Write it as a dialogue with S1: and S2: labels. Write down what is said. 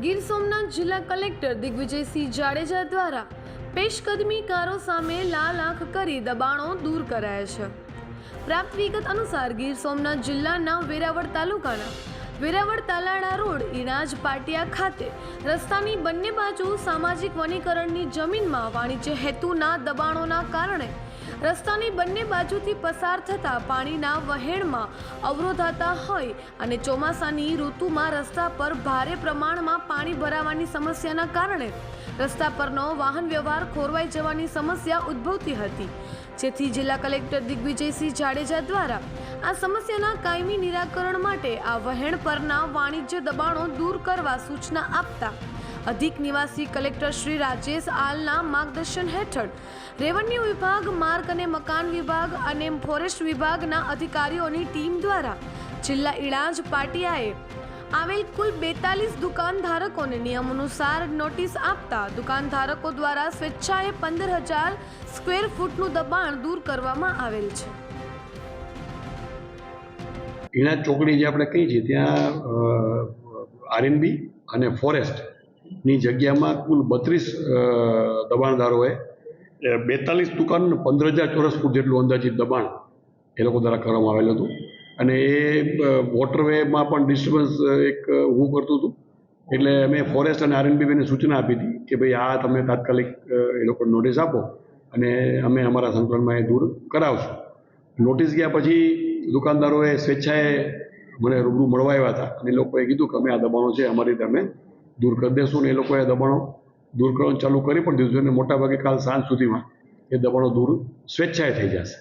S1: ગીર સોમનાથ જિલ્લા કલેક્ટર દિગ્વિજયસિંહ જાડેજા દ્વારા પેશકદમી કારો સામે લાલ આંખ કરી દબાણો દૂર કરાયા છે. પ્રાપ્ત વિગત અનુસાર ગીર સોમનાથ જિલ્લાના વેરાવળ તાલુકાના વેરાવળ તાલાડા રોડ ઇણાજ પાટિયા ખાતે રસ્તાની બંને બાજુ સામાજિક વનીકરણની જમીનમાં વાણિજ્ય હેતુના દબાણોના કારણે રસ્તાની બંને બાજુથી પસાર થતા પાણીના વહેણમાં અવરોધાતા હોય અને ચોમાસાની ઋતુમાં રસ્તા પર ભારે પ્રમાણમાં પાણી ભરાવાની સમસ્યાના કારણે રસ્તા પરનો વાહન વ્યવહાર ખોરવાઈ જવાની સમસ્યા ઉદ્ભવતી હતી. જેથી જિલ્લા કલેક્ટર દિગ્વિજયસિંહ જાડેજા દ્વારા આ સમસ્યાના કાયમી નિરાકરણ માટે આ વહેણ પરના વાણિજ્ય દબાણો દૂર કરવા સૂચના આપતા અધિક નિવાસી કલેક્ટર શ્રી રાજેશ આલના માર્ગદર્શન હેઠળ રેવન્યુ વિભાગ, માર્ગ અને મકાન વિભાગ અને ફોરેસ્ટ વિભાગના અધિકારીઓની ટીમ દ્વારા જિલ્લા ઇલાજ પાટિયાએ આવેલ કુલ બેતાલીસ દુકાનધારકોને નિયમ અનુસાર નોટિસ આપતા દુકાનધારકો દ્વારા સ્વેચ્છાએ પંદર હજાર સ્ક્વેર ફૂટનું દબાણ દૂર કરવામાં આવેલ છે.
S2: ઈણા ચોકડી જે આપણે કહી છીએ, ત્યાં આરએનબી અને ફોરેસ્ટની જગ્યામાં કુલ બત્રીસ દબાણદારોએ બેતાલીસ દુકાન પંદર હજાર ચોરસ ફૂટ જેટલું અંદાજિત દબાણ એ લોકો દ્વારા કરવામાં આવેલું હતું. અને એ વોટરવેમાં પણ ડિસ્ટર્બન્સ એક ઊભું કરતું હતું. એટલે અમે ફોરેસ્ટ અને આરએનબીને બેને સૂચના આપી હતી કે ભાઈ આ તમે તાત્કાલિક એ લોકો નોટિસ આપો અને અમે અમારા સંકલનમાં એ દૂર કરાવશું. નોટિસ ગયા પછી દુકાનદારોએ સ્વેચ્છાએ મને રૂબરૂ મળવા આવ્યા હતા અને લોકોએ કીધું કે અમે આ દબાણો છે, અમારી રીતે અમે દૂર કરી દેશું ને એ લોકોએ દબાણો દૂર કરવાનું ચાલુ કરી પણ દીધું અને મોટાભાગે કાલ સાંજ સુધીમાં એ દબાણો દૂર સ્વેચ્છાએ થઈ જશે.